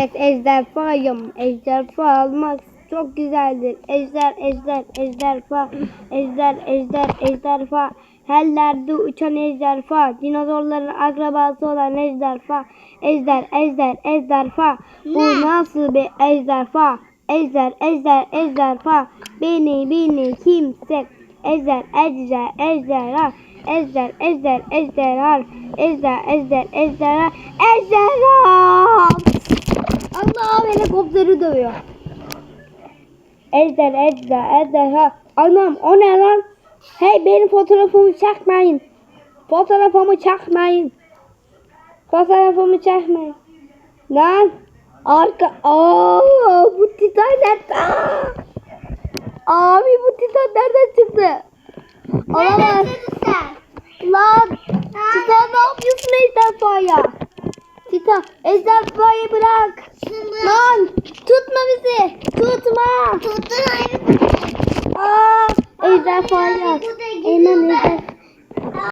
Evet ejderfayım. Ejderfa olmak çok güzeldir. Ejder, ejder, ejderfa. Ejder, ejder, ejderfa. Hellerde uçan ejderfa. Dinozorların akrabası olan ejderfa. Ejder, ejder, ejderfa. Bu nasıl bir ejderfa? Ejder, ejder, ejderfa. Beni, beni kimse. Ejder, ejder, ejderha. Ejder, ejder, ejderha. Ejder, ejder, ejderha. Ejderha! Helikopteri dövüyor. Ejder, ejder, ejderha. Anam o ne lan? Hey benim fotoğrafımı çekmeyin. Fotoğrafımı çekmeyin. Fotoğrafımı çekmeyin. Lan arka aa bu titan nerede? Aa! Abi bu titan nereden çıktı? Olamaz. Lan titan ne yapıyorsun ejderhaya? Titan ejderhayı bırak. Şimdi Lan. Tutma. tuttun abi. Aa da Hemen gidiyor. ejderha.